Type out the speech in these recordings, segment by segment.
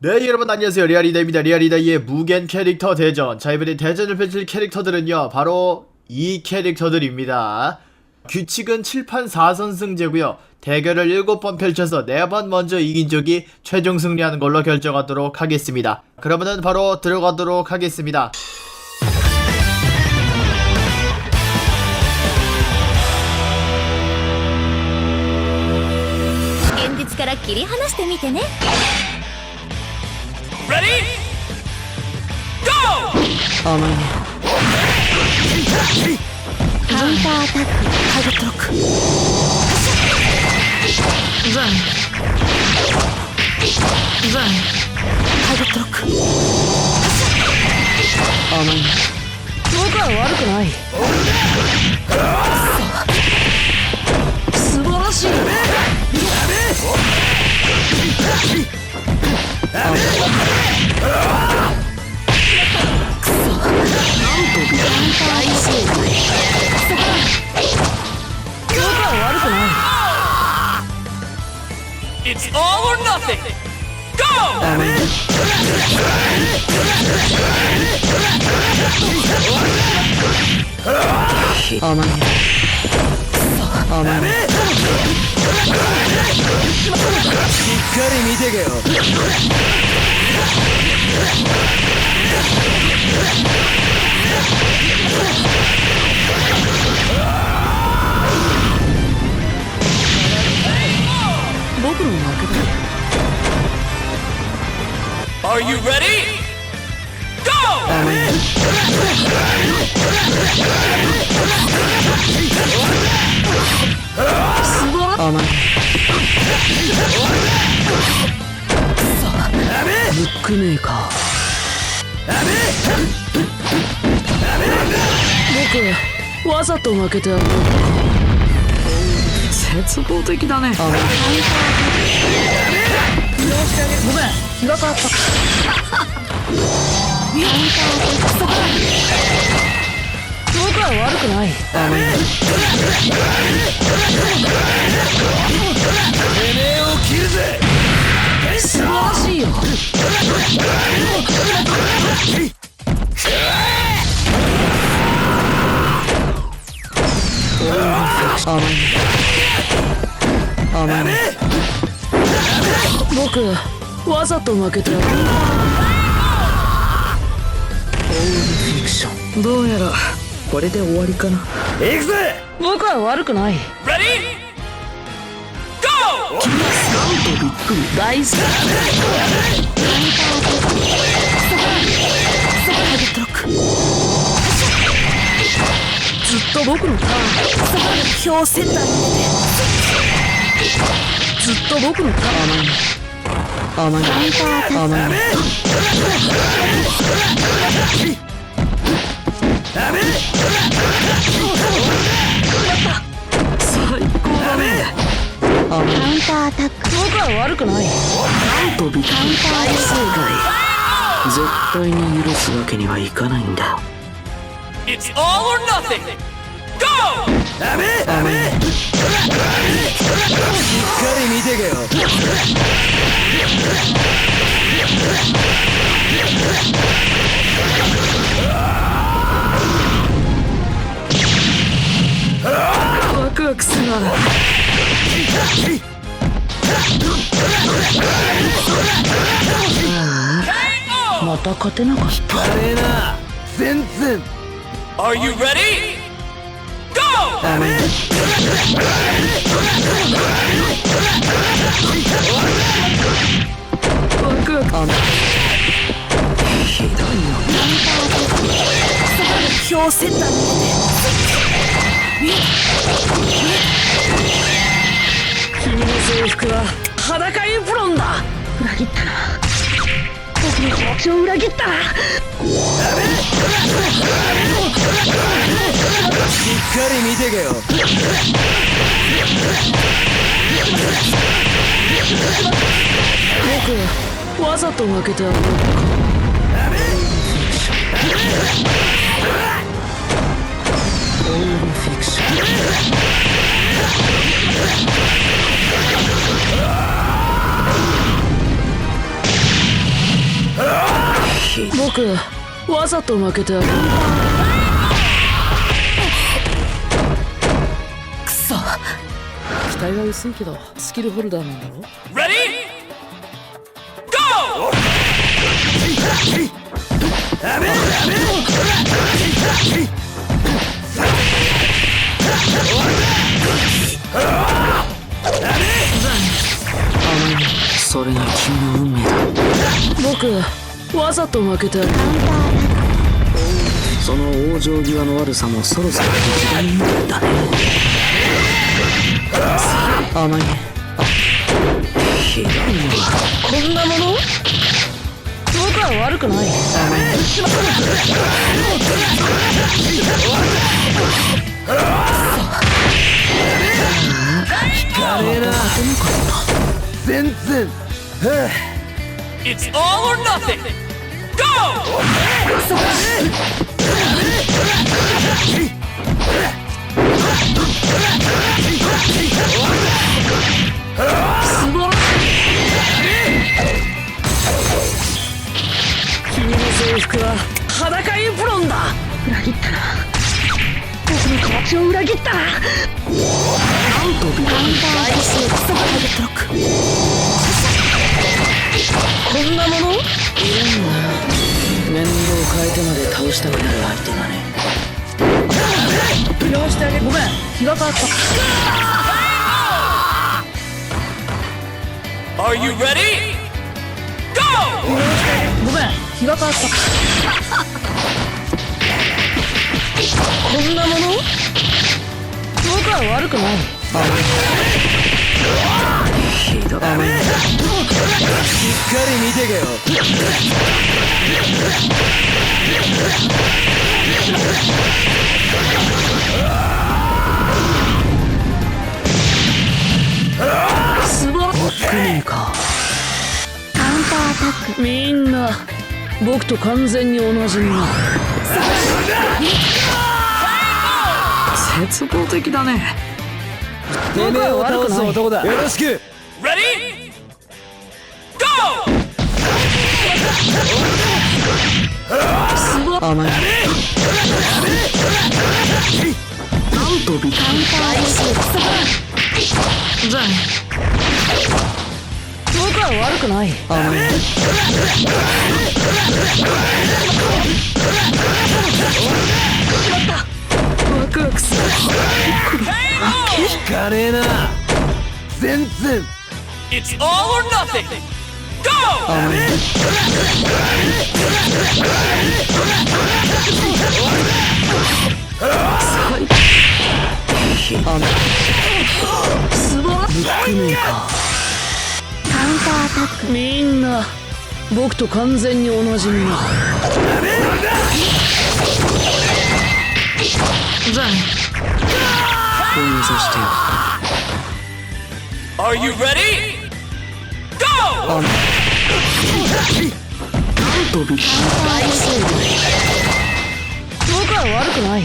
네 여러분 안녕하세요 리아리다입니다 리아리다의 무겐 캐릭터 대전 자 이번에 대전을 펼칠 캐릭터들은요 바로 이 캐릭터들입니다 규칙은 7판 4선승제고요 대결을 7번 펼쳐서 4번 먼저 이긴 적이 최종 승리하는 걸로 결정하도록 하겠습니다 그러면은 바로 들어가도록 하겠습니다 現実から切り離してみてね Ready? Go! カウンターアタックターゲットロックザンザンターゲットロック甘い僕は悪くない素晴らしい It's all or nothing! Go! 甘い甘い光見てけよ僕の負けだ Are you ready? Go! ックメーカー僕わざと負けてあげよう絶望的だねごめん僕は悪くないてめえを切るぜ素晴らしいよ甘い甘い僕わざと負けてやるフィクションどうやら。これで終わりかな。行くぜ！僕は悪くない? Go! 大好き。ターゲットロックずっと僕のターン表センターにずっと僕のターン甘い甘い甘い最高だねカウンターアタック僕は悪くない飛びカウンター大正解絶対に許すわけにはいかないんだ It's all or nothing! また勝てなかった。あれな。全然。Are you ready? 君の制服は裸エプロンだ。裏切ったな僕の気持ちを裏切ったなしっかり見てけよ僕わざと負けてあげようかオールフィクション僕わざと負けてくそ期待は薄いけどスキルホルダーなんだろ？Ready? Go! それが君の運命だ僕わざと負けてその往生際の悪さもそろそろ時代なんだね。甘いねひどいよこんなもの？僕は悪くない。全然は It's all or nothing! Go! えてまで倒したくなる相手がね用してあげごめん気が変わった Are you ready? Go! ごめん気が変わったこんなもの？僕は悪くないひどいしっかり見てけよ素晴らしいかカウンターアタック。みんな。僕と完全に同じにな絶望的だね。てめえを倒す男だ。よろしく Ready? Go! 甘いなんとビカウンターですじゃあ僕は悪くない甘いワクワクする華麗な全然 It's all or nothing! Go! 素晴らしいカウンターアタックみんな僕と完全に同じになじゃあね封印させてよ Are you ready? ゴー！飛び大正解僕は悪くない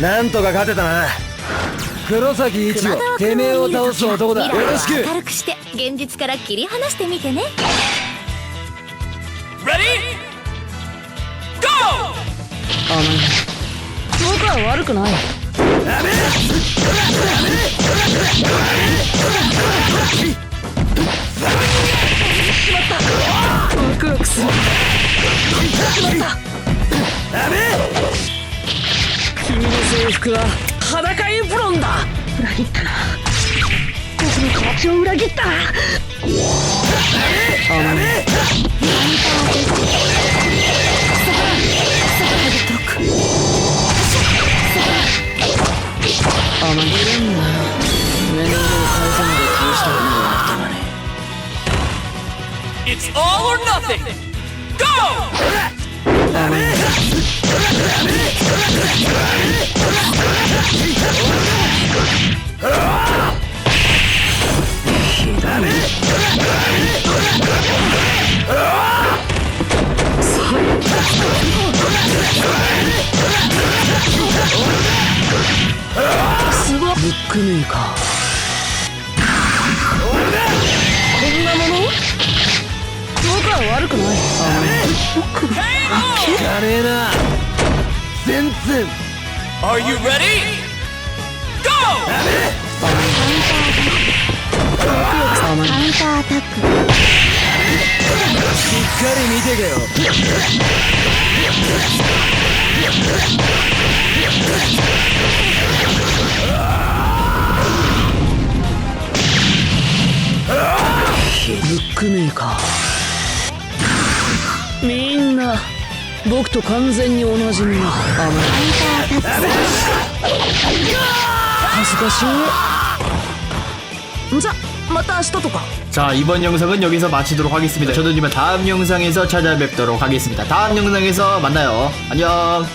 なんとか勝てたな。黒崎一郎てめえを倒す男だ。よろしく。明るくして現実から切り離してみてね。Ready? Go! 甘い僕は悪くない。ワクワクする君の制服は裸エプロンだ裏切ったな僕の気持ちを裏切ったな甘い甘いいるんだよ面倒を変えてまで倒したくなる相手がね It's all or nothing! Go! す 全然 Are you ready? Go! カウンターアタックしっかり見てけよブックメーカ僕と完全に同じにな甘い恥ずかしいじゃまた明日とか 자 이번 영상은 여기서 마치도록 하겠습니다 저는 이만 다음 영상에서 찾아뵙도록 하겠습니다 다음 영상에서 만나요 안녕